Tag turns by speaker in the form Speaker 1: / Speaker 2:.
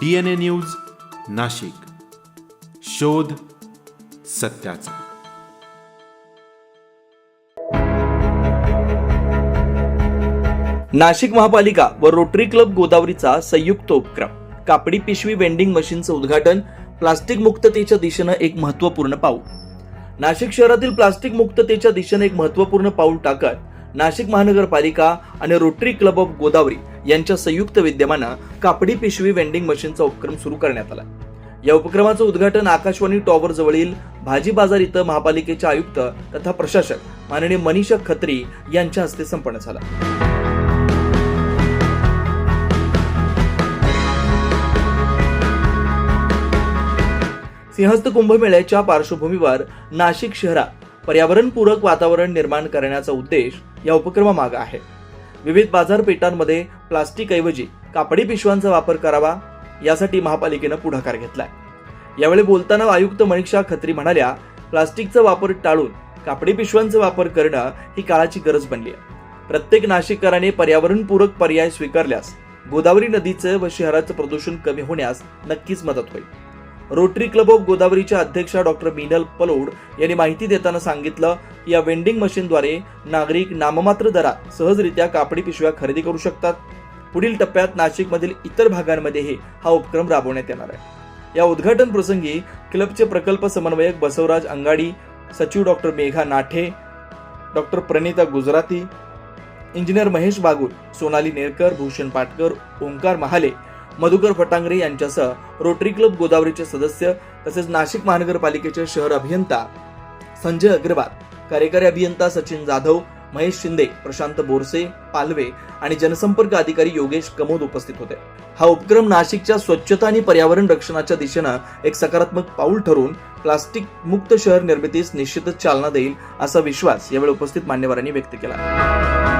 Speaker 1: D N A news Nashik. शोध सत्याचा.
Speaker 2: नाशिक महापालिका व रोटरी क्लब गोदावरीचा संयुक्त उपक्रम. कापडी पिशवी वेंडिंग मशीनचं उद्घाटन प्लास्टिक मुक्ततेच्या दिशेनं एक महत्त्वपूर्ण पाऊल. नाशिक शहरातील प्लास्टिक मुक्ततेच्या दिशेने एक महत्त्वपूर्ण पाऊल टाकत नाशिक महानगरपालिका आणि रोटरी क्लब ऑफ गोदावरी यांच्या संयुक्त विद्यमानं कापडी पिशवी वेंडिंग मशीनचा उपक्रम सुरू करण्यात आला. या उपक्रमाचं उद्घाटन आकाशवाणी टॉवर जवळील भाजी बाजार इथं महापालिकेचे आयुक्त तथा प्रशासक माननीय मनीषा खत्री यांच्या हस्ते संपन्न झाला. सिंहस्थ कुंभमेळ्याच्या पार्श्वभूमीवर नाशिक शहरात पर्यावरणपूरक वातावरण निर्माण करण्याचा उद्देश या उपक्रमामागे आहे. विविध बाजारपेठांमध्ये प्लास्टिकऐवजी कापडी पिशव्यांचा वापर करावा यासाठी महापालिकेनं पुढाकार घेतलाय. यावेळी बोलताना आयुक्त मनीषा खत्री म्हणाल्या प्लास्टिकचा वापर टाळून कापडी पिशव्यांचा वापर करणं ही काळाची गरज बनली आहे. प्रत्येक नाशिककराने पर्यावरणपूरक पर्याय स्वीकारल्यास गोदावरी नदीचं व शहराचं प्रदूषण कमी होण्यास नक्कीच मदत होईल. रोटरी क्लब ऑफ गोदावरीच्या अध्यक्षा डॉक्टर मिनल पलोड यांनी माहिती देताना सांगितलं की या वेंडिंग मशीनद्वारे नागरिक नाममात्र दरात सहजरित्या कापडी पिशव्या खरेदी करू शकतात. पुढील टप्प्यात नाशिकमधील इतर भागांमध्येही हा उपक्रम राबवण्यात येणार आहे. या उद्घाटन प्रसंगी क्लबचे प्रकल्प समन्वयक बसवराज अंगाडी सचिव doctor Megha Nathe doctor Pranita Gujarati engineer Mahesh Bagul Sonali Nerkar Bhushan Patkar Omkar Mahale Madhukar Phatangare यांच्यासह रोटरी क्लब गोदावरीचे सदस्य तसेच नाशिक महानगरपालिकेचे शहर अभियंता संजय अग्रवाल कार्यकारी अभियंता सचिन जाधव महेश शिंदे प्रशांत बोरसे पालवे आणि जनसंपर्क अधिकारी योगेश कमोद उपस्थित होते. हा उपक्रम नाशिकच्या स्वच्छता आणि पर्यावरण रक्षणाच्या दिशेनं एक सकारात्मक पाऊल ठरून प्लास्टिक मुक्त शहर निर्मितीस निश्चितच चालना देईल असा विश्वास यावेळी उपस्थित मान्यवरांनी व्यक्त केला.